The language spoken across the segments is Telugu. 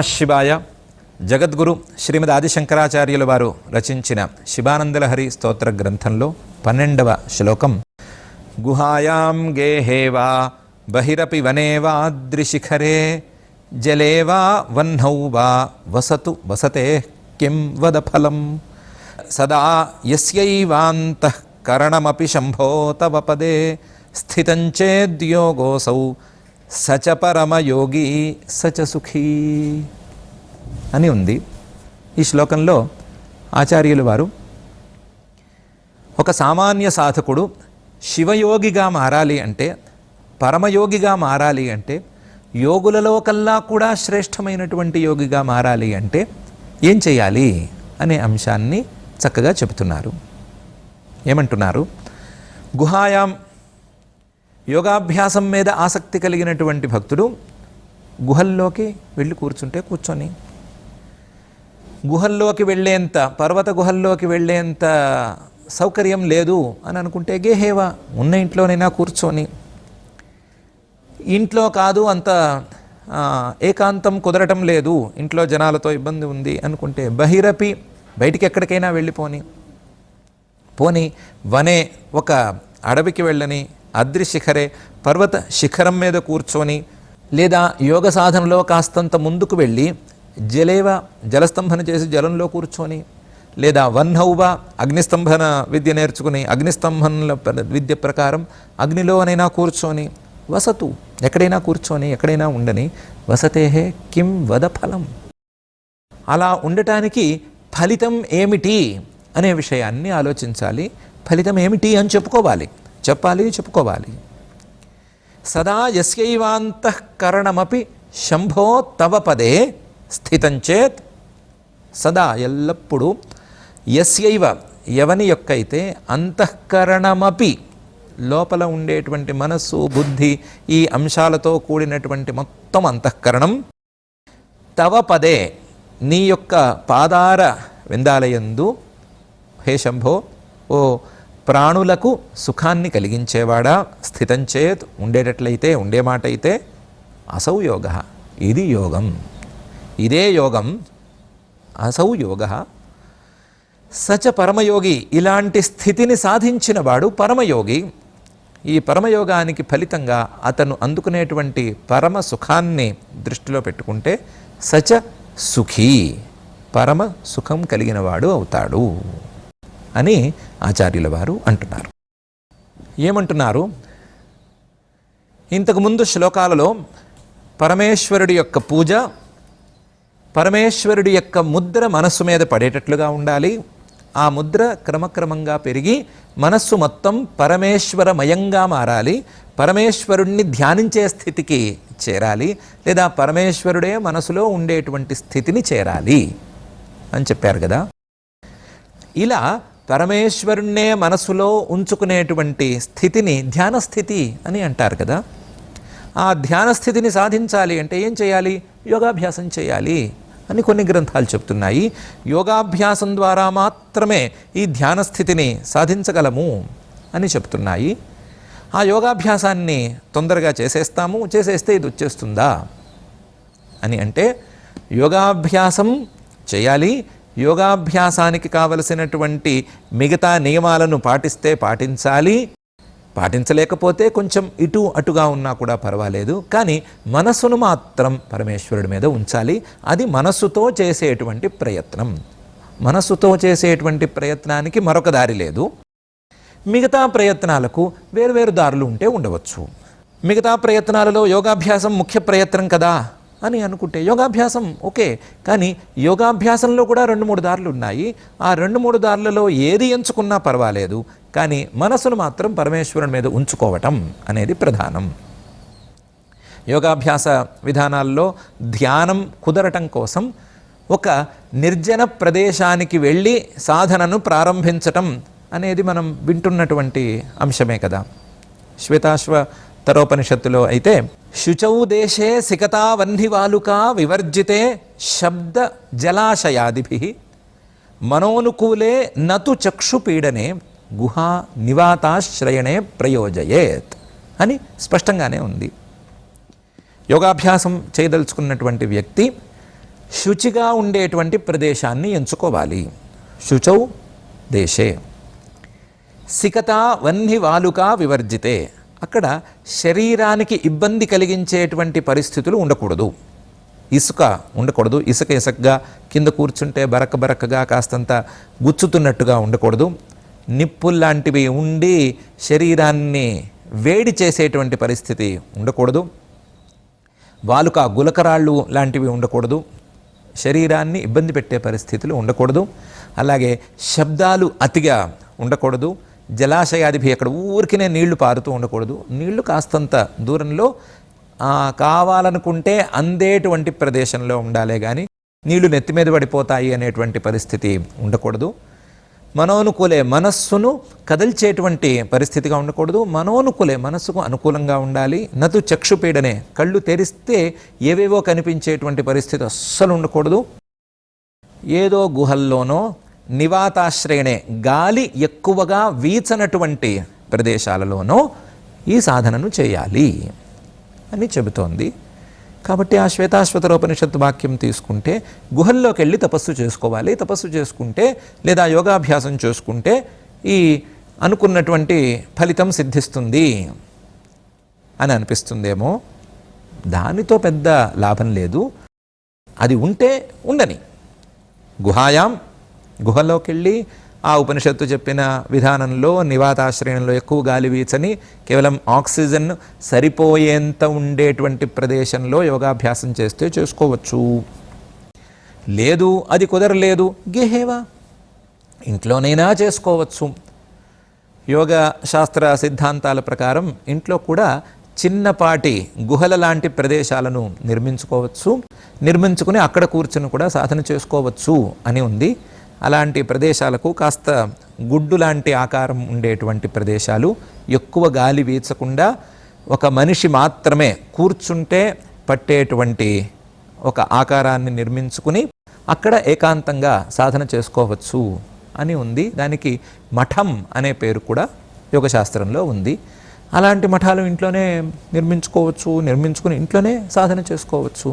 ఓం నమ శివాయ. జగద్గురు శ్రీమద్ ఆదిశంకరాచార్యుల వారు రచించిన శివానందలహరి స్తోత్ర గ్రంథంలో పన్నెండవ శ్లోకం. గుహాయాం గేహేవా బహిరపి వనేవాద్రిశిఖరే జలేవా వహ్నౌ వా వసతు వసతే కిం వద ఫలం సదా యస్యైవాంతఃకరణమపి శంభో తవ పదే స్థితం చేద్యోగోసౌ సచ పరమయోగి సచ సుఖీ. అని ఉంది. ఈ శ్లోకంలో ఆచార్యులు వారు ఒక సామాన్య సాధకుడు శివయోగిగా మారాలి అంటే పరమయోగిగా మారాలి అంటే యోగులలో కల్లా కూడా శ్రేష్టమైనటువంటి యోగిగా మారాలి అంటే ఏం చేయాలి అనే అంశాన్ని చక్కగా చెబుతున్నారు. ఏమంటున్నారు? గుహాయాం యోగాభ్యాసం మీద ఆసక్తి కలిగినటువంటి భక్తుడు గుహల్లోకి వెళ్ళి కూర్చుంటే కూర్చొని గుహల్లోకి వెళ్ళేంత పర్వత గుహల్లోకి వెళ్ళేంత సౌకర్యం లేదు అని అనుకుంటే గేహేవా ఉన్న ఇంట్లోనైనా కూర్చొని. ఇంట్లో కాదు అంత ఏకాంతం కుదరటం లేదు ఇంట్లో జనాలతో ఇబ్బంది ఉంది అనుకుంటే బహిరపి బయటికి ఎక్కడికైనా వెళ్ళిపోని. పోని వనే ఒక అడవికి వెళ్ళని అద్రి శిఖరే పర్వత శిఖరం మీద కూర్చొని లేదా యోగ సాధనలో కాస్తంత ముందుకు వెళ్ళి జలేవ జలస్తంభన చేసి జలంలో కూర్చొని లేదా వన్హౌవ అగ్నిస్తంభన విద్య నేర్చుకుని అగ్నిస్తంభనల ప్ర- విద్య ప్రకారం అగ్నిలోనైనా కూర్చొని వసతు ఎక్కడైనా కూర్చొని ఎక్కడైనా ఉండని వసతేహే కిం వద ఫలం. అలా ఉండటానికి ఫలితం ఏమిటి అనే విషయాన్ని ఆలోచించాలి. ఫలితం ఏమిటి అని చెప్పుకోవాలి. చెప్పాలి చెప్పుకోవాలి. సదా యస్యైవాంతఃకరణమపి శంభో తవ పదే స్థితంచేత్ సదా ఎల్లప్పుడూ యస్యైవ ఎవని యొక్కైతే అంతఃకరణమపి. లోపల ఉండేటువంటి మనస్సు బుద్ధి ఈ అంశాలతో కూడినటువంటి మొత్తం అంతఃకరణం. తవ పదే నీ యొక్క పాదార విందాలయందు హే శంభో ఓ ప్రాణులకు సుఖాన్ని కలిగించేవాడా? స్థితంచేత్ ఉండేటట్లయితే ఉండే మాట అయితే అసౌ యోగ. ఇది యోగం. ఇదే యోగం అసౌ యోగ. సచ పరమయోగి ఇలాంటి స్థితిని సాధించిన వాడు పరమయోగి. ఈ పరమయోగానికి ఫలితంగా అతను అందుకునేటువంటి పరమ సుఖాన్ని దృష్టిలో పెట్టుకుంటే సచ సుఖీ పరమ సుఖం కలిగినవాడు అవుతాడు అని ఆచార్యుల వారు అంటున్నారు. ఏమంటున్నారు? ఇంతకుముందు శ్లోకాలలో పరమేశ్వరుడి యొక్క పూజ పరమేశ్వరుడి యొక్క ముద్ర మనస్సు మీద పడేటట్లుగా ఉండాలి. ఆ ముద్ర క్రమక్రమంగా పెరిగి మనస్సు మొత్తం పరమేశ్వరమయంగా మారాలి. పరమేశ్వరుణ్ణి ధ్యానించే స్థితికి చేరాలి. లేదా పరమేశ్వరుడే మనసులో ఉండేటువంటి స్థితిని చేరాలి అని చెప్పారు కదా. ఇలా పరమేశ్వరుణ్ణే మనసులో ఉంచుకునేటువంటి స్థితిని ధ్యాన స్థితి అని అంటారు కదా. ఆ ధ్యాన స్థితిని సాధించాలి అంటే ఏం చేయాలి? యోగాభ్యాసం చేయాలి అని కొన్ని గ్రంథాలు చెప్తున్నాయి. యోగాభ్యాసం ద్వారా మాత్రమే ఈ ధ్యాన స్థితిని సాధించగలము అని చెప్తున్నాయి. ఆ యోగాభ్యాసాన్ని తొందరగా చేసేస్తాము చేసేస్తే ఇది వచ్చేస్తుందా అని అంటే యోగాభ్యాసం చేయాలి యోగాభ్యాసానికి కావలసినటువంటి మిగతా నియమాలను పాటిస్తే పాటించాలి పాటించలేకపోతే కొంచెం ఇటు అటుగా ఉన్నా కూడా పర్వాలేదు. కానీ మనస్సును మాత్రం పరమేశ్వరుడి మీద ఉంచాలి. అది మనస్సుతో చేసేటువంటి ప్రయత్నం. మనస్సుతో చేసేటువంటి ప్రయత్నానికి మరొక దారి లేదు. మిగతా ప్రయత్నాలకు వేరువేరు దారులు ఉంటే ఉండవచ్చు. మిగతా ప్రయత్నాలలో యోగాభ్యాసం ముఖ్య ప్రయత్నం కదా అని అనుకుంటే యోగాభ్యాసం ఓకే. కానీ యోగాభ్యాసంలో కూడా రెండు మూడు దారులు ఉన్నాయి. ఆ రెండు మూడు దారులలో ఏది ఎంచుకున్నా పర్వాలేదు. కానీ మనసును మాత్రం పరమేశ్వరుని మీద ఉంచుకోవటం అనేది ప్రధానం. యోగాభ్యాస విధానాల్లో ధ్యానం కుదరటం కోసం ఒక నిర్జన ప్రదేశానికి వెళ్ళి సాధనను ప్రారంభించటం అనేది మనం వింటున్నటువంటి అంశమే కదా. శ్వేతాశ్వ తరోపనిషత్తులో అయితే శుచౌ దేశే సికతా వివర్జితే శబ్ద జలాశయాదిభి మనోనుకూలే నతు చక్షుపీడనే గుహా నివాతాశ్రయణే ప్రయోజయేత్ అని స్పష్టంగానే ఉంది. యోగాభ్యాసం చేయదలుచుకున్నటువంటి వ్యక్తి శుచిగా ఉండేటువంటి ప్రదేశాన్ని ఎంచుకోవాలి. శుచౌ దేశే. సికత వన్హి వాలుక వివర్జితే. అక్కడ శరీరానికి ఇబ్బంది కలిగించేటువంటి పరిస్థితులు ఉండకూడదు. ఇసుక ఉండకూడదు. ఇసుక ఇసుకగా కింద కూర్చుంటే బరక బరకగా కాస్తంత గుచ్చుతున్నట్టుగా ఉండకూడదు. నిప్పుల్లాంటివి ఉండి శరీరాన్ని వేడి చేసేటువంటి పరిస్థితి ఉండకూడదు. వాలుక గులకరాళ్ళు లాంటివి ఉండకూడదు. శరీరాన్ని ఇబ్బంది పెట్టే పరిస్థితులు ఉండకూడదు. అలాగే శబ్దాలు అతిగా ఉండకూడదు. జలాశయాదిభి అక్కడ ఊరికినే నీళ్ళు పారుతూ ఉండకూడదు. నీళ్ళు కాస్తంత దూరంలో కావాలనుకుంటే అందేటువంటి ప్రదేశంలో ఉండాలే కానీ నీళ్ళు నెత్తి మీద పడిపోతాయి అనేటువంటి పరిస్థితి ఉండకూడదు. మనోనుకూలే మనస్సును కదిల్చేటువంటి పరిస్థితిగా ఉండకూడదు. మనోనుకూలే మనస్సుకు అనుకూలంగా ఉండాలి. నతు చక్షుపీడనే కళ్ళు తెరిస్తే ఏవేవో కనిపించేటువంటి పరిస్థితి అస్సలు ఉండకూడదు. ఏదో గుహల్లోనో నివాతాశ్రయనే గాలి ఎక్కువగా వీచనటువంటి ప్రదేశాలలోనో ఈ సాధనను చేయాలి అని చెబుతోంది. కాబట్టి ఆ శ్వేతాశ్వతరోపనిషత్తు వాక్యం తీసుకుంటే గుహల్లోకి వెళ్ళి తపస్సు చేసుకోవాలి. తపస్సు చేసుకుంటే లేదా యోగాభ్యాసం చేసుకుంటే ఈ అనుకున్నటువంటి ఫలితం సిద్ధిస్తుంది అని అనిపిస్తుందేమో. దానితో పెద్ద లాభం లేదు. అది ఉంటే ఉండని. గుహాయాం గుహలోకి వెళ్ళి ఆ ఉపనిషత్తు చెప్పిన విధానంలో నివాతాశ్రయంలో ఎక్కువ గాలి వీచని కేవలం ఆక్సిజన్ సరిపోయేంత ఉండేటువంటి ప్రదేశంలో యోగాభ్యాసం చేస్తే చేసుకోవచ్చు. లేదు అది కుదరలేదు గేహేవా? ఇంట్లోనైనా చేసుకోవచ్చు. యోగ శాస్త్ర సిద్ధాంతాల ప్రకారం ఇంట్లో కూడా చిన్నపాటి గుహల లాంటి ప్రదేశాలను నిర్మించుకోవచ్చు. నిర్మించుకుని అక్కడ కూర్చుని కూడా సాధన చేసుకోవచ్చు అని ఉంది. అలాంటి ప్రదేశాలకు కాస్త గుడ్డు లాంటి ఆకారం ఉండేటువంటి ప్రదేశాలు. ఎక్కువ గాలి వీచకుండా ఒక మనిషి మాత్రమే కూర్చుంటే పట్టేటువంటి ఒక ఆకారాన్ని నిర్మించుకుని అక్కడ ఏకాంతంగా సాధన చేసుకోవచ్చు అని ఉంది. దానికి మఠం అనే పేరు కూడా యోగశాస్త్రంలో ఉంది. అలాంటి మఠాలు ఇంట్లోనే నిర్మించుకోవచ్చు నిర్మించుకుని ఇంట్లోనే సాధన చేసుకోవచ్చు.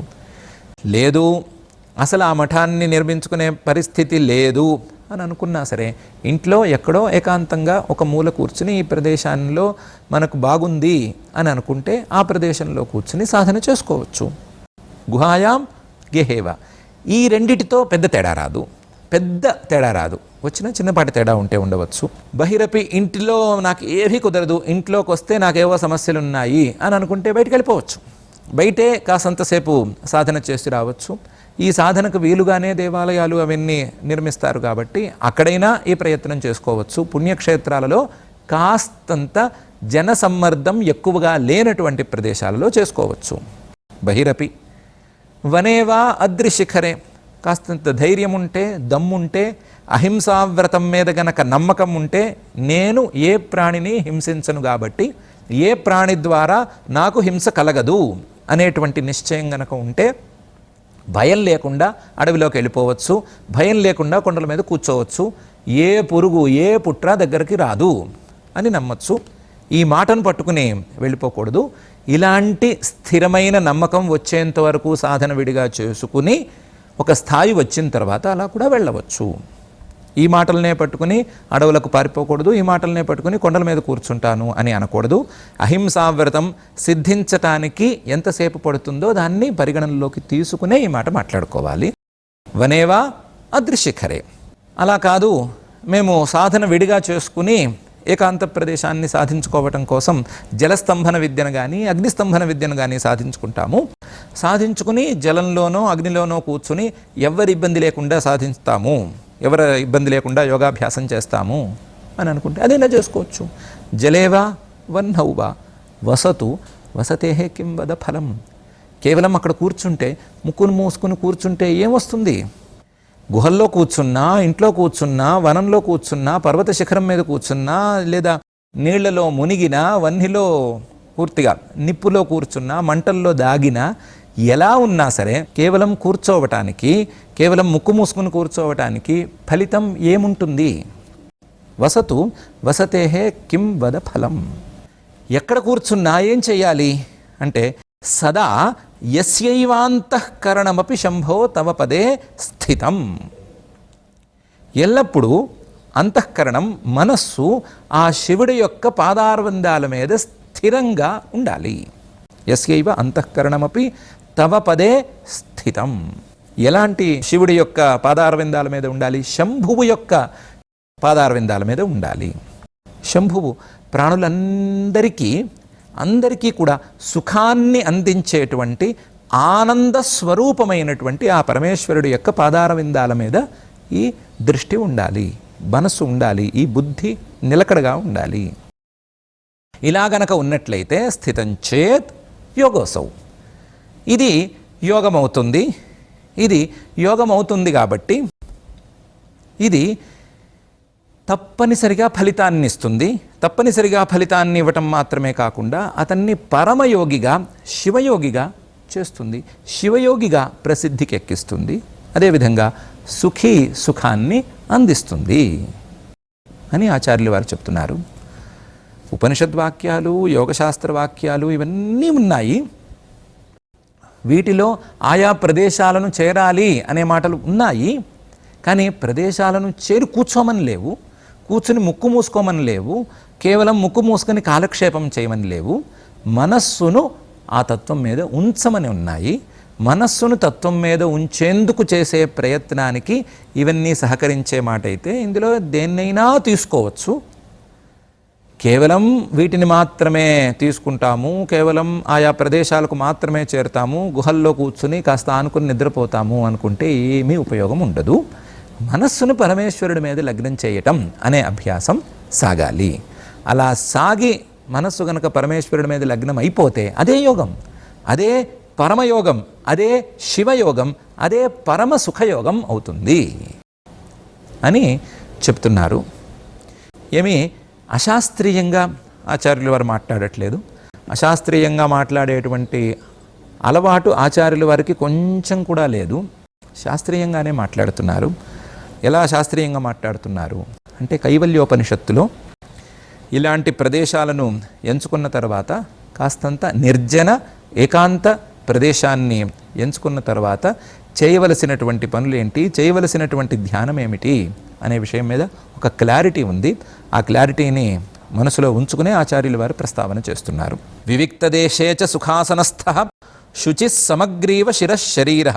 లేదు అసలు ఆ మఠాన్ని నిర్మించుకునే పరిస్థితి లేదు అని అనుకున్నా సరే ఇంట్లో ఎక్కడో ఏకాంతంగా ఒక మూల కూర్చుని ఈ ప్రదేశంలో మనకు బాగుంది అని అనుకుంటే ఆ ప్రదేశంలో కూర్చుని సాధన చేసుకోవచ్చు. గుహాయాం గెహేవ. ఈ రెండిటితో పెద్ద తేడా రాదు. పెద్ద తేడా రాదు. వచ్చిన చిన్నపాటి తేడా ఉంటే ఉండవచ్చు. బహిరపి ఇంటిలో నాకు ఏమీ కుదరదు. ఇంట్లోకి వస్తే నాకేవో సమస్యలు ఉన్నాయి అని అనుకుంటే బయటకు వెళ్ళిపోవచ్చు. బయటే కాసంతసేపు సాధన చేసి రావచ్చు. ఈ సాధనకు వీలుగానే దేవాలయాలు అవన్నీ నిర్మిస్తారు కాబట్టి అక్కడైనా ఈ ప్రయత్నం చేసుకోవచ్చు. పుణ్యక్షేత్రాలలో కాస్తంత జనసమ్మర్దం ఎక్కువగా లేనటువంటి ప్రదేశాలలో చేసుకోవచ్చు. బహిరపి. వనేవా అద్రిశిఖరే కాస్తంత ధైర్యం ఉంటే దమ్ముంటే అహింసావ్రతం మీద గనక నమ్మకం ఉంటే నేను ఏ ప్రాణిని హింసించను కాబట్టి ఏ ప్రాణి ద్వారా నాకు హింస కలగదు అనేటువంటి నిశ్చయం గనక ఉంటే భయం లేకుండా అడవిలోకి వెళ్ళిపోవచ్చు భయం లేకుండా కొండల మీద కూర్చోవచ్చు. ఏ పురుగు ఏ పుట్ర దగ్గరికి రాదు అని నమ్మచ్చు. ఈ మాటను పట్టుకుని వెళ్ళిపోకూడదు. ఇలాంటి స్థిరమైన నమ్మకం వచ్చేంత వరకు సాధన విడిగా చేసుకుని ఒక స్థాయి వచ్చిన తర్వాత అలా కూడా వెళ్ళవచ్చు. ఈ మాటలనే పట్టుకుని అడవులకు పారిపోకూడదు ఈ మాటలనే పట్టుకుని కొండల మీద కూర్చుంటాను అని అనకూడదు. అహింసావ్రతం సిద్ధించటానికి ఎంతసేపు పడుతుందో దాన్ని పరిగణనలోకి తీసుకునే ఈ మాట మాట్లాడుకోవాలి. వనేవా? అదృశిఖరే అలా కాదు మేము సాధన విడిగా చేసుకుని ఏకాంత ప్రదేశాన్ని సాధించుకోవటం కోసం జలస్తంభన విద్యను కానీ అగ్నిస్తంభన విద్యను కానీ సాధించుకుంటాము. సాధించుకుని జలంలోనో అగ్నిలోనో కూర్చుని ఎవరి ఇబ్బంది లేకుండా సాధిస్తాము ఎవరి ఇబ్బంది లేకుండా యోగాభ్యాసం చేస్తాము అని అనుకుంటే అదైనా చేసుకోవచ్చు? జలేవా వన్నౌవా వసతు వసతే కిం వద ఫలం. కేవలం అక్కడ కూర్చుంటే ముక్కును మూసుకుని కూర్చుంటే ఏమొస్తుంది గుహల్లో కూర్చున్నా ఇంట్లో కూర్చున్నా వనంలో కూర్చున్నా పర్వత శిఖరం మీద కూర్చున్నా లేదా నీళ్ళలో మునిగినా వన్నిలో పూర్తిగా నిప్పులో కూర్చున్నా మంటల్లో దాగినా ఎలా ఉన్నా సరే కేవలం కూర్చోవటానికి కేవలం ముక్కు మూసుకుని కూర్చోవటానికి ఫలితం ఏముంటుంది? వసతు వసతేహే కిం వద ఫలం. ఎక్కడ కూర్చున్నా ఏం చేయాలి అంటే సదా ఎస్యైవాంతఃకరణమపి శంభో తవ పదే స్థితం. ఎల్లప్పుడూ అంతఃకరణం మనస్సు ఆ శివుడి యొక్క పాదారవిందాల మీద స్థిరంగా ఉండాలి. యస్యైవ అంతఃకరణమపి తవ పదే స్థితం. ఎలాంటి శివుడి యొక్క పాదారవిందాల మీద ఉండాలి? శంభువు యొక్క పాదారవిందాల మీద ఉండాలి. శంభువు ప్రాణులందరికీ అందరికీ కూడా సుఖాన్ని అందించేటువంటి ఆనంద స్వరూపమైనటువంటి ఆ పరమేశ్వరుడి యొక్క పాదారవిందాల మీద ఈ దృష్టి ఉండాలి. మనస్సు ఉండాలి. ఈ బుద్ధి నిలకడగా ఉండాలి. ఇలా గనక ఉన్నట్లయితే స్థితం చేత్ యోగోసౌ. ఇది యోగమవుతుంది. ఇది యోగమవుతుంది కాబట్టి ఇది తప్పనిసరిగా ఫలితాన్ని ఇస్తుంది తప్పనిసరిగా ఫలితాన్ని ఇవ్వటం మాత్రమే కాకుండా అతన్ని పరమయోగిగా శివయోగిగా చేస్తుంది. శివయోగిగా ప్రసిద్ధికి ఎక్కిస్తుంది అదేవిధంగా సుఖీ సుఖాన్ని అందిస్తుంది అని ఆచార్యులు వారు చెప్తున్నారు. ఉపనిషద్వాక్యాలు యోగశాస్త్ర వాక్యాలు ఇవన్నీ ఉన్నాయి. వీటిలో ఆయా ప్రదేశాలను చేరాలి అనే మాటలు ఉన్నాయి కానీ ప్రదేశాలను చేరి కూర్చోమని లేవు కూర్చుని ముక్కు మూసుకోమని లేవు కేవలం ముక్కు మూసుకొని కాలక్షేపం చేయమని లేవు మనస్సును ఆ తత్వం మీద ఉంచమని ఉన్నాయి మనస్సును తత్వం మీద ఉంచేందుకు చేసే ప్రయత్నానికి ఇవన్నీ సహకరించే మాట అయితే ఇందులో దేన్నైనా తీసుకోవచ్చు. కేవలం వీటిని మాత్రమే తీసుకుంటాము కేవలం ఆయా ప్రదేశాలకు మాత్రమే చేరుతాము గుహల్లో కూర్చుని కాస్త ఆనుకుని నిద్రపోతాము అనుకుంటే ఏమీ ఉపయోగం ఉండదు. మనస్సును పరమేశ్వరుడి మీద లగ్నం చేయటం అనే అభ్యాసం సాగాలి. అలా సాగి మనస్సు గనక పరమేశ్వరుడి మీద లగ్నం అయిపోతే అదే యోగం అదే పరమయోగం అదే శివయోగం అదే పరమ సుఖయోగం అవుతుంది అని చెప్తున్నారు. ఏమి అశాస్త్రీయంగా ఆచార్యుల వారు మాట్లాడట్లేదు. అశాస్త్రీయంగా మాట్లాడేటువంటి అలవాటు ఆచార్యుల వారికి కొంచెం కూడా లేదు. శాస్త్రీయంగానే మాట్లాడుతున్నారు. ఎలా శాస్త్రీయంగా మాట్లాడుతున్నారు? అంటే కైవల్యోపనిషత్తులో ఇలాంటి ప్రదేశాలను ఎంచుకున్న తర్వాత కాస్తంత నిర్జన ఏకాంత ప్రదేశాన్ని ఎంచుకున్న తర్వాత చేయవలసినటువంటి పనులు ఏంటి చేయవలసినటువంటి ధ్యానం ఏమిటి అనే విషయం మీద ఒక క్లారిటీ ఉంది. ఆ క్లారిటీని మనసులో ఉంచుకునే ఆచార్యులు వారు ప్రస్తావన చేస్తున్నారు. వివిక్త దేశే చ సుఖాసనస్థ శుచి సమగ్రీవ శిరశరీర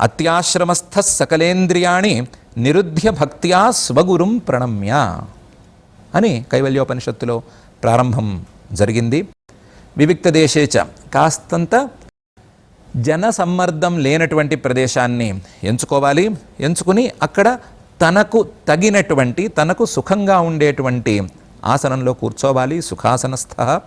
అత్యాశ్రమస్థ సకలేంద్రియాణి నిరుధ్య భక్త్యా స్వగురుం ప్రణమ్య అని కైవల్యోపనిషత్తులో ప్రారంభం జరిగింది. వివిక్త దేశేచ కాస్తంత జన సమ్మర్దం లేనటువంటి ప్రదేశాన్ని ఎంచుకోవాలి. ఎంచుకుని అక్కడ తనకు తగినటువంటి తనకు సుఖంగా ఉండేటువంటి ఆసనంలో కూర్చోవాలి. సుఖాసనస్థ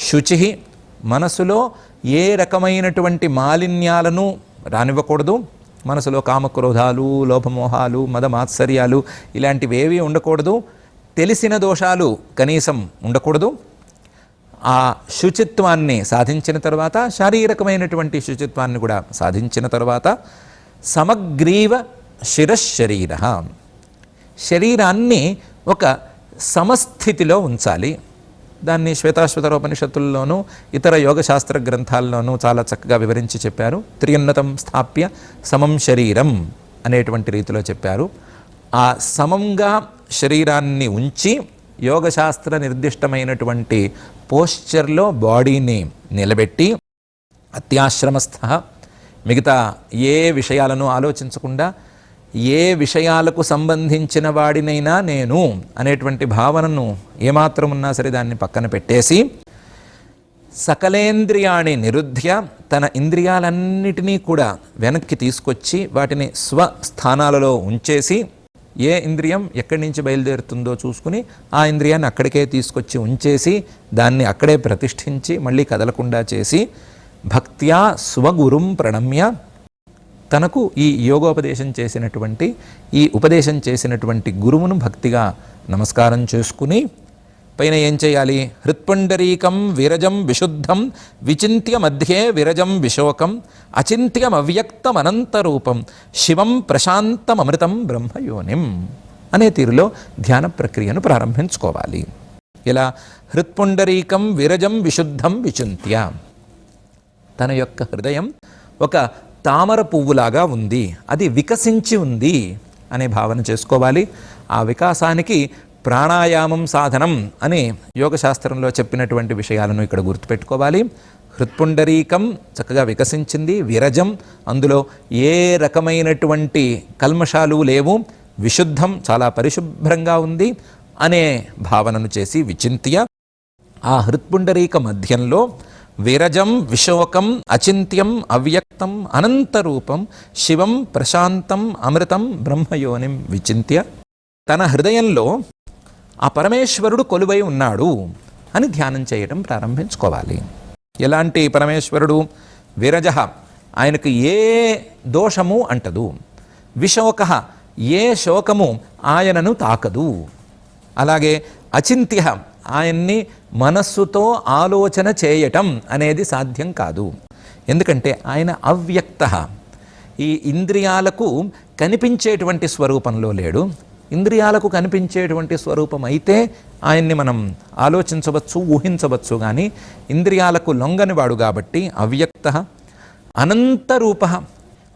శుచి మనసులో ఏ రకమైనటువంటి మాలిన్యాలను రానివ్వకూడదు. మనసులో కామక్రోధాలు లోభమోహాలు మదమాత్సర్యాలు ఇలాంటివి ఏవి ఉండకూడదు. తెలిసిన దోషాలు కనీసం ఉండకూడదు. ఆ శుచిత్వాన్ని సాధించిన తర్వాత శారీరకమైనటువంటి శుచిత్వాన్ని కూడా సాధించిన తర్వాత సమగ్రీవ శిరశరీర శరీరాన్ని ఒక సమస్థితిలో ఉంచాలి. దాన్ని శ్వేతాశ్వతరోపనిషత్తుల్లోనూ ఇతర యోగశాస్త్ర గ్రంథాల్లోనూ చాలా చక్కగా వివరించి చెప్పారు. త్రియున్నతం స్థాప్య సమం శరీరం అనేటువంటి రీతిలో చెప్పారు. ఆ సమంగా శరీరాన్ని ఉంచి యోగశాస్త్ర నిర్దిష్టమైనటువంటి పోస్చర్లో బాడీని నిలబెట్టి అత్యాశ్రమస్థ మిగతా ఏ విషయాలను ఆలోచించకుండా ఏ విషయాలకు సంబంధించిన వాడినైనా నేను అనేటువంటి భావనను ఏమాత్రం ఉన్నా సరే దాన్ని పక్కన పెట్టేసి సకలేంద్రియాణి నిరుధ్య తన ఇంద్రియాలన్నిటినీ కూడా వెనక్కి తీసుకొచ్చి వాటిని స్వస్థానాలలో ఉంచేసి ఏ ఇంద్రియం ఎక్కడి నుంచి బయలుదేరుతుందో చూసుకుని ఆ ఇంద్రియాన్ని అక్కడికే తీసుకొచ్చి ఉంచేసి దాన్ని అక్కడే ప్రతిష్ఠించి మళ్ళీ కదలకుండా చేసి భక్త్యా స్వగురుం ప్రణమ్య తనకు ఈ యోగోపదేశం చేసినటువంటి ఈ ఉపదేశం చేసినటువంటి గురువును భక్తిగా నమస్కారం చేసుకుని పైన ఏం చేయాలి? హృత్పుండరీకం విరజం విశుద్ధం విచింత్య మధ్యే విరజం విశోకం అచింత్యం అవ్యక్తం అనంతరూపం శివం ప్రశాంతమమృతం బ్రహ్మయోనిం అనే తీరులో ధ్యాన ప్రక్రియను ప్రారంభించుకోవాలి. ఇలా హృత్పుండరీకం విరజం విశుద్ధం విచింత్య తన యొక్క హృదయం ఒక తామర పువ్వులాగా ఉంది అది వికసించి ఉంది అనే భావన చేసుకోవాలి. ఆ వికాసానికి ప్రాణాయామం సాధనం అని యోగశాస్త్రంలో చెప్పినటువంటి విషయాలను ఇక్కడ గుర్తుపెట్టుకోవాలి. హృత్పుండరీకం చక్కగా వికసించింది విరజం అందులో ఏ రకమైనటువంటి కల్మషాలు లేవు విశుద్ధం చాలా పరిశుభ్రంగా ఉంది అనే భావనను చేసి విచింత్య. ఆ హృత్పుండరీక మధ్యంలో విరజం విశోకం అచింత్యం అవ్యక్తం అనంతరూపం శివం ప్రశాంతం అమృతం బ్రహ్మయోనిం విచింత్య. తన హృదయంలో ఆ పరమేశ్వరుడు కొలువై ఉన్నాడు అని ధ్యానం చేయడం ప్రారంభించుకోవాలి. ఎలాంటి పరమేశ్వరుడు? విరజ ఆయనకు ఏ దోషము అంటదు. విశోక ఏ శోకము ఆయనను తాకదు. అలాగే అచింత్య ఆయన్ని మనస్సుతో ఆలోచన చేయటం అనేది సాధ్యం కాదు. ఎందుకంటే ఆయన అవ్యక్త. ఈ ఇంద్రియాలకు కనిపించేటువంటి స్వరూపంలో లేడు. ఇంద్రియాలకు కనిపించేటువంటి స్వరూపం అయితే ఆయన్ని మనం ఆలోచించవచ్చు ఊహించవచ్చు కానీ ఇంద్రియాలకు లొంగనివాడు కాబట్టి అవ్యక్త. అనంత రూప.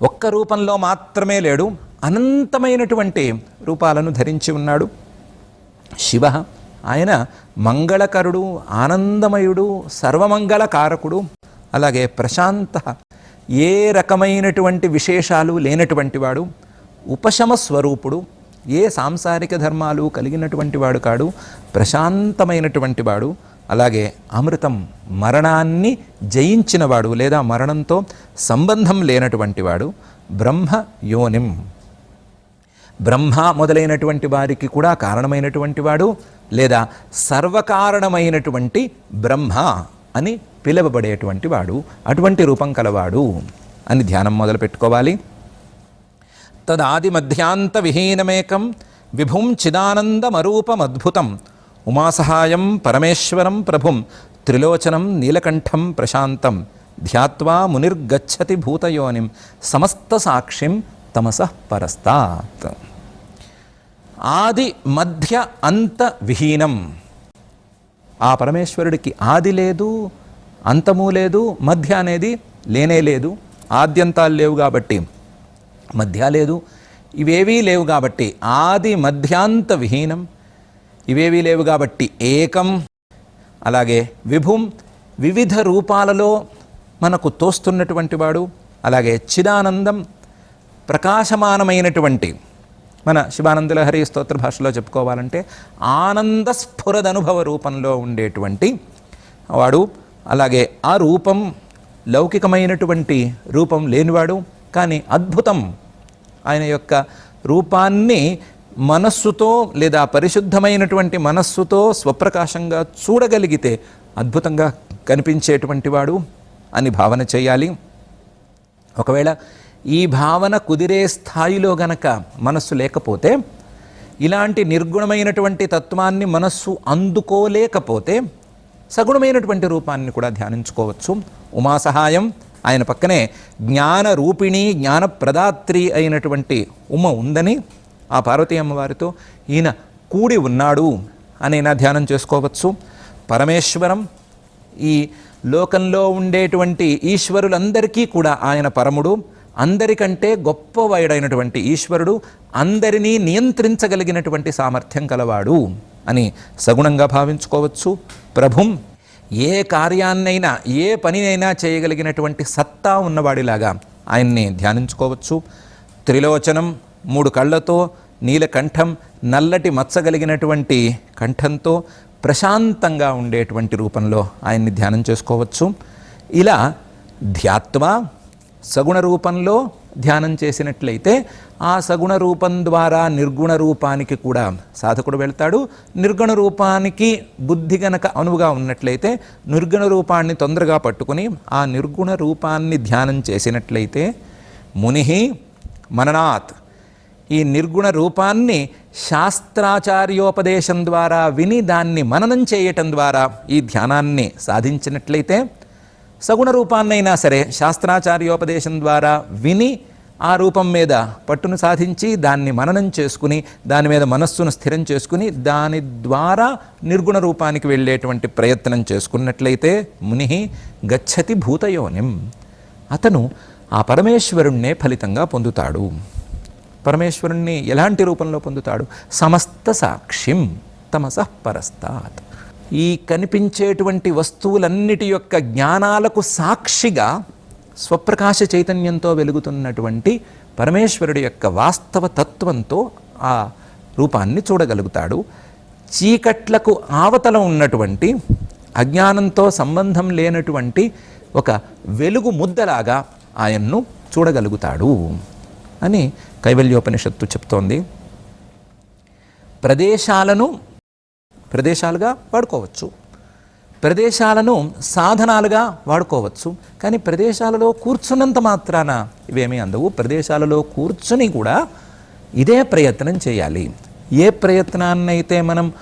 ఒక్క రూపంలో మాత్రమే లేడు. అనంతమైనటువంటి రూపాలను ధరించి ఉన్నాడు. శివ. ఆయన మంగళకరుడు ఆనందమయుడు సర్వమంగళకారకుడు. అలాగే ప్రశాంత ఏ రకమైనటువంటి విశేషాలు లేనటువంటి వాడు ఉపశమ స్వరూపుడు ఏ సాంసారిక ధర్మాలు కలిగినటువంటి వాడు కాడు ప్రశాంతమైనటువంటి వాడు అలాగే అమృతం మరణాన్ని జయించినవాడు లేదా మరణంతో సంబంధం లేనటువంటి వాడు బ్రహ్మ యోనిం. బ్రహ్మ మొదలైనటువంటి వారికి కూడా కారణమైనటువంటి వాడు లేదా సర్వకారణమైనటువంటి బ్రహ్మ అని పిలవబడేటువంటి వాడు అటువంటి రూపం కలవాడు అని ధ్యానం మొదలు పెట్టుకోవాలి తదాది మధ్యాంత విహీనమేకం విభుం చిదానందమరూపమద్భుతం ఉమాసహాయం పరమేశ్వరం ప్రభుం త్రిలోచనం నీలకంఠం ప్రశాంతం ధ్యాత్వా మునిర్గచ్చతి భూతయోనిం సమస్త సాక్షిం తమస పరస్తాత్. ఆది మధ్య అంత విహీనం ఆ పరమేశ్వరుడికి ఆది లేదు అంతము లేదు మధ్య అనేది లేనే లేదు ఆద్యంతాలు లేవు కాబట్టి మధ్య లేదు ఇవేవీ లేవు కాబట్టి ఆది మధ్యాంత విహీనం ఇవేవీ లేవు కాబట్టి ఏకం అలాగే విభుం వివిధ రూపాలలో మనకు తోస్తున్నటువంటి వాడు అలాగే చిదానందం ప్రకాశమానమైనటువంటి మన శివానందలహరి స్తోత్ర భాషలో చెప్పుకోవాలంటే ఆనంద స్ఫురదనుభవ రూపంలో ఉండేటువంటి వాడు అలాగే ఆ రూపం లౌకికమైనటువంటి రూపం లేనివాడు కానీ అద్భుతం. ఆయన యొక్క రూపాన్ని మనస్సుతో లేదా పరిశుద్ధమైనటువంటి మనస్సుతో స్వప్రకాశంగా చూడగలిగితే అద్భుతంగా కనిపించేటువంటి వాడు అని భావన చేయాలి. ఒకవేళ ఈ భావన కుదిరే స్థాయిలో గనక మనస్సు లేకపోతే ఇలాంటి నిర్గుణమైనటువంటి తత్వాన్ని మనస్సు అందుకోలేకపోతే సగుణమైనటువంటి రూపాన్ని కూడా ధ్యానించుకోవచ్చు. ఉమా సహాయం ఆయన పక్కనే జ్ఞాన రూపిణి జ్ఞాన ప్రదాత్రి అయినటువంటి ఉమ ఉందని ఆ పార్వతీ అమ్మవారితో ఈయన కూడి ఉన్నాడు అనైనా ధ్యానం చేసుకోవచ్చు. పరమేశ్వరం ఈ లోకంలో ఉండేటువంటి ఈశ్వరులందరికీ కూడా ఆయన పరముడు. అందరికంటే గొప్పవాడైనటువంటి ఈశ్వరుడు అందరినీ నియంత్రించగలిగినటువంటి సామర్థ్యం కలవాడు అని సగుణంగా భావించుకోవచ్చు. ప్రభుం ఏ కార్యాన్నైనా ఏ పనినైనా చేయగలిగినటువంటి సత్తా ఉన్నవాడిలాగా ఆయన్ని ధ్యానించుకోవచ్చు. త్రిలోచనం మూడు కళ్ళతో నీలకంఠం నల్లటి మచ్చగలిగినటువంటి కంఠంతో ప్రశాంతంగా ఉండేటువంటి రూపంలో ఆయన్ని ధ్యానం చేసుకోవచ్చు. ఇలా ధ్యాత్వా సగుణ రూపంలో ధ్యానం చేసినట్లయితే ఆ సగుణ రూపం ద్వారా నిర్గుణ రూపానికి కూడా సాధకుడు వెళ్తాడు. నిర్గుణ రూపానికి బుద్ధి గనక అనువుగా ఉన్నట్లయితే నిర్గుణ రూపాన్ని తొందరగా పట్టుకుని ఆ నిర్గుణ రూపాన్ని ధ్యానం చేసినట్లయితే ముని మననాత్ ఈ నిర్గుణ రూపాన్ని శాస్త్రాచార్యోపదేశం ద్వారా విని దాన్ని మననం చేయటం ద్వారా ఈ ధ్యానాన్ని సాధించినట్లయితే సగుణ రూపాన్నైనా సరే శాస్త్రాచార్యోపదేశం ద్వారా విని ఆ రూపం మీద పట్టును సాధించి దాన్ని మననం చేసుకుని దాని మీద మనస్సును స్థిరం చేసుకుని దాని ద్వారా నిర్గుణ రూపానికి వెళ్ళేటువంటి ప్రయత్నం చేసుకున్నట్లయితే ముని గచ్చతి భూతయోనిం. అతను ఆ పరమేశ్వరుణ్ణే ఫలితంగా పొందుతాడు. పరమేశ్వరుణ్ణి ఎలాంటి రూపంలో పొందుతాడు? సమస్త సాక్షిం తమసః పరస్తాత్. ఈ కనిపించేటువంటి వస్తువులన్నిటి యొక్క జ్ఞానాలకు సాక్షిగా స్వప్రకాశ చైతన్యంతో వెలుగుతున్నటువంటి పరమేశ్వరుడి యొక్క వాస్తవ తత్వంతో ఆ రూపాన్ని చూడగలుగుతాడు. చీకట్లకు ఆవతల ఉన్నటువంటి అజ్ఞానంతో సంబంధం లేనటువంటి ఒక వెలుగు ముద్దలాగా ఆయన్ను చూడగలుగుతాడు అని కైవల్యోపనిషత్తు చెప్తోంది. ప్రదేశాలను ప్రదేశాలుగా వాడుకోవచ్చు. ప్రదేశాలను సాధనాలుగా వాడుకోవచ్చు. కానీ ప్రదేశాలలో కూర్చున్నంత మాత్రాన ఇవేమీ అందవు. ప్రదేశాలలో కూర్చుని కూడా ఇదే ప్రయత్నం చేయాలి. ఏ ప్రయత్నాన్నైతే మనం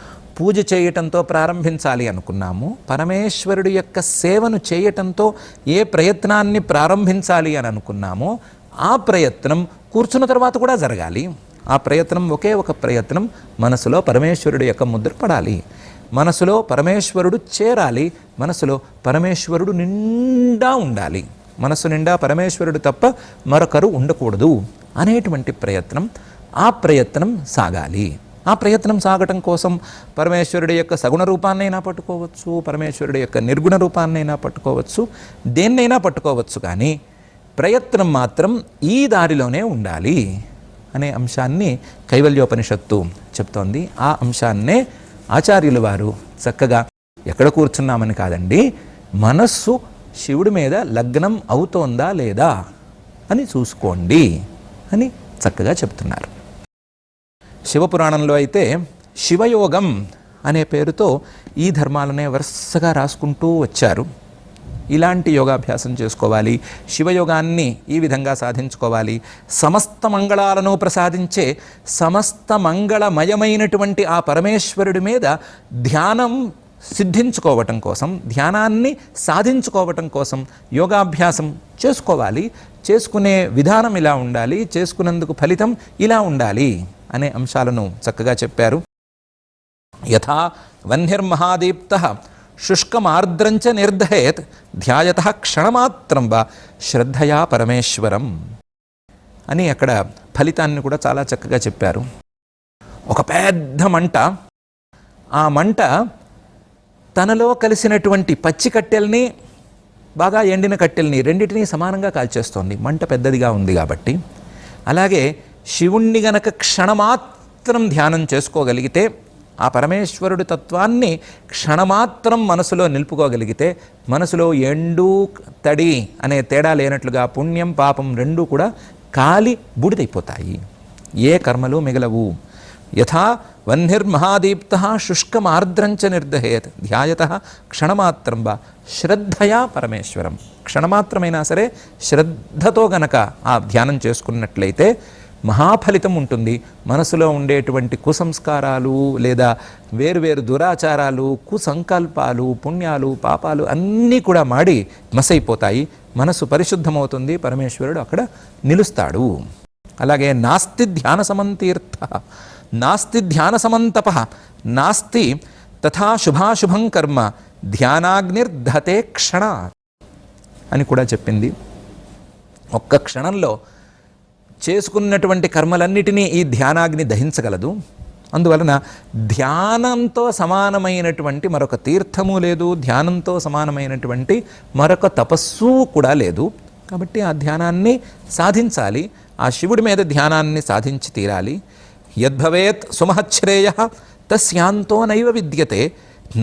పూజ చేయటంతో ప్రారంభించాలి అనుకున్నామో పరమేశ్వరుడు యొక్క సేవను చేయటంతో ఏ ప్రయత్నాన్ని ప్రారంభించాలి అని అనుకున్నామో ఆ ప్రయత్నం కూర్చున్న తర్వాత కూడా జరగాలి. ఆ ప్రయత్నం ఒకే ఒక ప్రయత్నం. మనసులో పరమేశ్వరుడి యొక్క ముద్ర పడాలి. మనసులో పరమేశ్వరుడు చేరాలి. మనసులో పరమేశ్వరుడు నిండా ఉండాలి. మనసు నిండా పరమేశ్వరుడు తప్ప మరొకరు ఉండకూడదు అనేటువంటి ప్రయత్నం. ఆ ప్రయత్నం సాగాలి. ఆ ప్రయత్నం సాగటం కోసం పరమేశ్వరుడి యొక్క సగుణ రూపాన్నైనా పట్టుకోవచ్చు పరమేశ్వరుడి యొక్క నిర్గుణ రూపాన్నైనా పట్టుకోవచ్చు దేన్నైనా పట్టుకోవచ్చు కానీ ప్రయత్నం మాత్రం ఈ దారిలోనే ఉండాలి. అనే అంశాన్ని కైవల్యోపనిషత్తు చెప్తోంది. ఆ అంశాన్నే ఆచార్యులు వారు చక్కగా ఎక్కడ కూర్చున్నామని కాదండి మనస్సు శివుడి మీద లగ్నం అవుతోందా లేదా అని చూసుకోండి అని చక్కగా చెప్తున్నారు. శివపురాణంలో అయితే శివయోగం అనే పేరుతో ఈ ధర్మాలనే వరుసగా రాసుకుంటూ వచ్చారు. ఇలాంటి యోగాభ్యాసం చేసుకోవాలి. శివయోగాన్ని ఈ విధంగా సాధించుకోవాలి. సమస్త మంగళాలను ప్రసాదించే సమస్త మంగళమయమైనటువంటి ఆ పరమేశ్వరుడి మీద ధ్యానం సిద్ధించుకోవటం కోసం ధ్యానాన్ని సాధించుకోవటం కోసం యోగాభ్యాసం చేసుకోవాలి. చేసుకునే విధానం ఇలా ఉండాలి. చేసుకున్నందుకు ఫలితం ఇలా ఉండాలి అనే అంశాలను చక్కగా చెప్పారు. యథా వన్హిర్మహాదీప్త శుష్కమార్ద్రంచ నిర్దహేత్ ధ్యాయత క్షణమాత్రం వా శ్రద్ధయా పరమేశ్వరం అని అక్కడ ఫలితాన్ని కూడా చాలా చక్కగా చెప్పారు. ఒక పెద్ద మంట. ఆ మంట తనలో కలిసినటువంటి పచ్చి కట్టెల్ని బాగా ఎండిన కట్టెల్ని రెండింటినీ సమానంగా కాల్చేస్తోంది. మంట పెద్దదిగా ఉంది కాబట్టి. అలాగే శివుణ్ణి గనక క్షణమాత్రం ధ్యానం చేసుకోగలిగితే ఆ పరమేశ్వరుడి తత్వాన్ని క్షణమాత్రం మనసులో నిలుపుకోగలిగితే మనసులో ఎండు తడి అనే తేడా లేనట్లుగా పుణ్యం పాపం రెండూ కూడా కాలి బూడిదైపోతాయి. ఏ కర్మలు మిగలవు. యథా వన్నిర్మహాదీప్త శుష్కమార్ద్రంచ నిర్దహేత్. ధ్యాయత క్షణమాత్రం బా. శ్రద్ధయా పరమేశ్వరం. క్షణమాత్రమైనా సరే శ్రద్ధతో గనక ఆ ధ్యానం చేసుకున్నట్లయితే మహాఫలితం ఉంటుంది. మనసులో ఉండేటువంటి కుసంస్కారాలు లేదా వేరువేరు దురాచారాలు కుసంకల్పాలు పుణ్యాలు పాపాలు అన్నీ కూడా మాడి మసైపోతాయి. మనసు పరిశుద్ధమవుతుంది. పరమేశ్వరుడు అక్కడ నిలుస్తాడు. అలాగే నాస్తి ధ్యాన సమంతీర్థ నాస్తి ధ్యాన సమంతప నాస్తి తథా శుభాశుభం కర్మ ధ్యానాగ్నిర్ధతే క్షణ అని కూడా చెప్పింది. ఒక్క క్షణంలో చేసుకున్నటువంటి కర్మలన్నిటినీ ఈ ధ్యానాగ్ని దహించగలదు. అందువలన ధ్యానంతో సమానమైనటువంటి మరొక తీర్థము లేదు ధ్యానంతో సమానమైనటువంటి మరొక తపస్సు కూడా లేదు. కాబట్టి ఆ ధ్యానాన్ని సాధించాలి ఆ శివుడి మీద ధ్యానాన్ని సాధించి తీరాలి. యద్భవేత్ సుమహశ్రేయ తస్యాంతో నైవ విద్యతే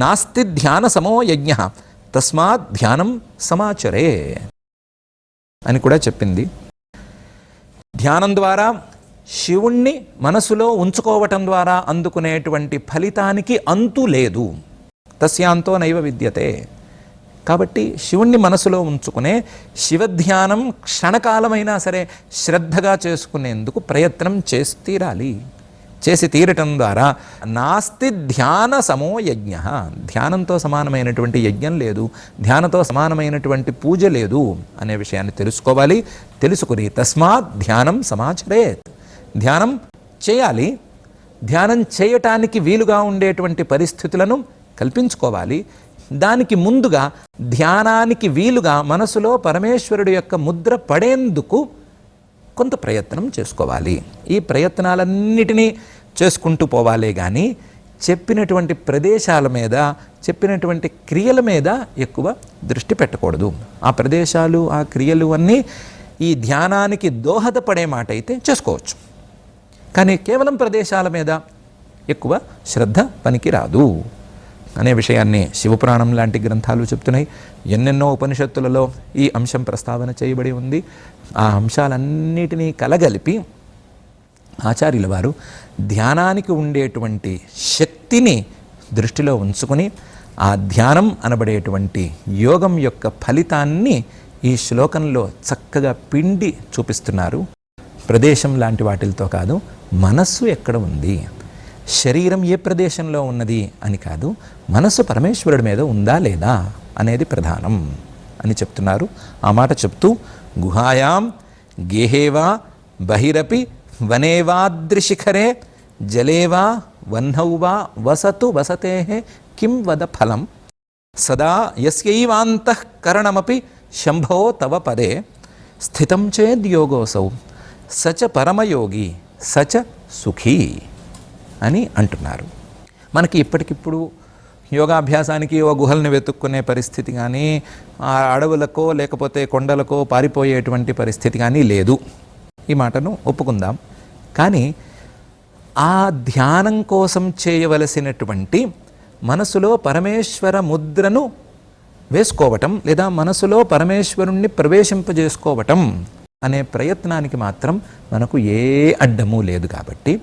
నాస్తి ధ్యాన సమో యజ్ఞ తస్మాత్ ధ్యానం సమాచరే అని కూడా చెప్పింది. ధ్యానం ద్వారా శివుణ్ణి మనసులో ఉంచుకోవటం ద్వారా అందుకునేటువంటి ఫలితానికి అంతు లేదు. తస్యాంతో నైవ విద్యతే. కాబట్టి శివుణ్ణి మనసులో ఉంచుకునే శివధ్యానం క్షణకాలమైనా సరే శ్రద్ధగా చేసుకునేందుకు ప్రయత్నం చేసి తీరాలి. చేసి తీరటం ద్వారా నాస్తి ధ్యాన సమో యజ్ఞ. ధ్యానంతో సమానమైనటువంటి యజ్ఞం లేదు ధ్యానంతో సమానమైనటువంటి పూజ లేదు అనే విషయాన్ని తెలుసుకోవాలి. తెలుసుకుని తస్మాత్ ధ్యానం సమాచరేత్. ధ్యానం చేయాలి. ధ్యానం చేయటానికి వీలుగా ఉండేటువంటి పరిస్థితులను కల్పించుకోవాలి. దానికి ముందుగా ధ్యానానికి వీలుగా మనసులో పరమేశ్వరుడు యొక్క ముద్ర పడేందుకు కొంత ప్రయత్నం చేసుకోవాలి. ఈ ప్రయత్నాలన్నిటినీ చేసుకుంటూ పోవాలే కానీ చెప్పినటువంటి ప్రదేశాల మీద చెప్పినటువంటి క్రియల మీద ఎక్కువ దృష్టి పెట్టకూడదు. ఆ ప్రదేశాలు ఆ క్రియలు అన్నీ ఈ ధ్యానానికి దోహదపడే మాట అయితే చేసుకోవచ్చు. కానీ కేవలం ప్రదేశాల మీద ఎక్కువ శ్రద్ధ పనికి రాదు అనే విషయాన్ని శివపురాణం లాంటి గ్రంథాలు చెప్తున్నాయి. ఎన్నెన్నో ఉపనిషత్తులలో ఈ అంశం ప్రస్తావన చేయబడి ఉంది. ఆ అంశాలన్నిటినీ కలగలిపి ఆచార్యుల వారు ధ్యానానికి ఉండేటువంటి శక్తిని దృష్టిలో ఉంచుకొని ఆ ధ్యానం అనబడేటువంటి యోగం యొక్క ఫలితాన్ని ఈ శ్లోకంలో చక్కగా పిండి చూపిస్తున్నారు. ప్రదేశం లాంటి వాటిలతో కాదు మనస్సు ఎక్కడ ఉంది? శరీరం ఏ ప్రదేశంలో ఉన్నది అని కాదు మనస్సు పరమేశ్వరుడి మీద ఉందా లేదా? అనేది ప్రధానం అని చెప్తున్నారు. ఆ మాట చెప్తూ గుహాయాం గేహేవా బహిరపి వనేవాద్రిశిఖరే జలేవా వహ్నౌవా వసతు వసతే కిం వద ఫలం. సదా యస్యైవాంతఃకరణమపి శంభో తవ పదే. స్థితం చేద్యోగోసౌ సచ పరమయోగి సచ సుఖీ అని అంటున్నారు. మనకి ఇప్పటికిప్పుడు యోగాభ్యాసానికి ఓ గుహల్ని వెతుక్కునే పరిస్థితి కానీ ఆ అడవులకో లేకపోతే కొండలకో పారిపోయేటువంటి పరిస్థితి కానీ లేదు. ఈ మాటను ఒప్పుకుందాం. కానీ ఆ ధ్యానం కోసం చేయవలసినటువంటి మనసులో పరమేశ్వర ముద్రను వేసుకోవటం లేదా మనసులో పరమేశ్వరుణ్ణి ప్రవేశింపజేసుకోవటం అనే ప్రయత్నానికి మాత్రం మనకు ఏ అడ్డము లేదు కాబట్టి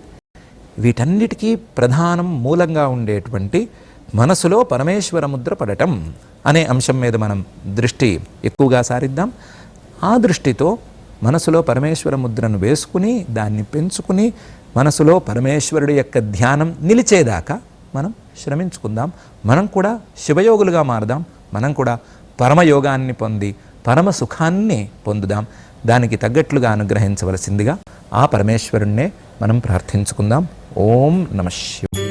వీటన్నిటికీ ప్రధానం మూలంగా ఉండేటువంటి మనసులో పరమేశ్వర ముద్ర పడటం అనే అంశం మీద మనం దృష్టి ఎక్కువగా సారిద్దాం. ఆ దృష్టితో మనసులో పరమేశ్వర ముద్రను వేసుకుని దాన్ని పెంచుకుని మనసులో పరమేశ్వరుడి యొక్క ధ్యానం నిలిచేదాకా మనం శ్రమించుకుందాం. మనం కూడా శివయోగులుగా మారదాం. మనం కూడా పరమయోగాన్ని పొంది పరమ సుఖాన్ని పొందుదాం. దానికి తగ్గట్లుగా అనుగ్రహించవలసిందిగా ఆ పరమేశ్వరుణ్ణే మనం ప్రార్థించుకుందాం. ఓం నమ శివ